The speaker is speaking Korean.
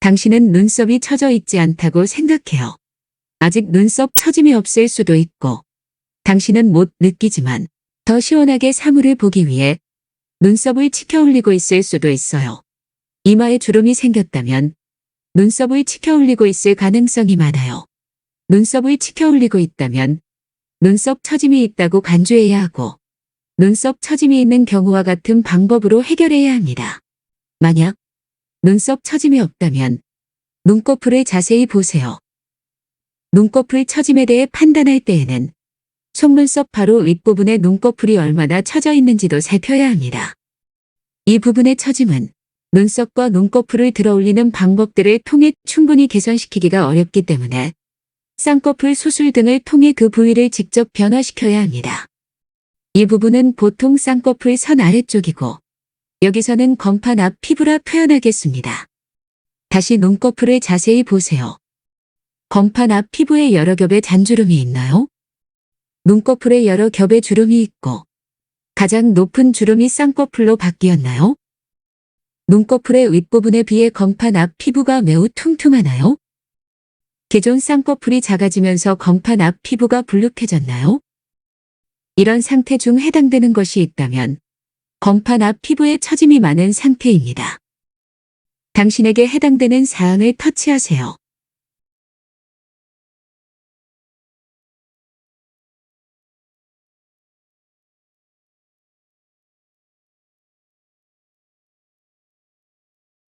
당신은 눈썹이 처져 있지 않다고 생각해요. 아직 눈썹 처짐이 없을 수도 있고, 당신은 못 느끼지만 더 시원하게 사물을 보기 위해 눈썹을 치켜 올리고 있을 수도 있어요. 이마에 주름이 생겼다면 눈썹을 치켜 올리고 있을 가능성이 많아요. 눈썹을 치켜 올리고 있다면 눈썹 처짐이 있다고 간주해야 하고 눈썹 처짐이 있는 경우와 같은 방법으로 해결해야 합니다. 만약 눈썹 처짐이 없다면 눈꺼풀을 자세히 보세요. 눈꺼풀 처짐에 대해 판단할 때에는 속눈썹 바로 윗부분에 눈꺼풀이 얼마나 처져 있는지도 살펴야 합니다. 이 부분의 처짐은 눈썹과 눈꺼풀을 들어올리는 방법들을 통해 충분히 개선시키기가 어렵기 때문에 쌍꺼풀 수술 등을 통해 그 부위를 직접 변화시켜야 합니다. 이 부분은 보통 쌍꺼풀 선 아래쪽이고 여기서는 건판 앞 피부라 표현하겠습니다. 다시 눈꺼풀을 자세히 보세요. 건판 앞 피부에 여러 겹의 잔주름이 있나요? 눈꺼풀에 여러 겹의 주름이 있고 가장 높은 주름이 쌍꺼풀로 바뀌었나요? 눈꺼풀의 윗부분에 비해 건판 앞 피부가 매우 퉁퉁하나요? 기존 쌍꺼풀이 작아지면서 건판 앞 피부가 불룩해졌나요? 이런 상태 중 해당되는 것이 있다면 앞 피부에 처짐이 많은 상태입니다. 당신에게 해당되는 사항을 터치하세요.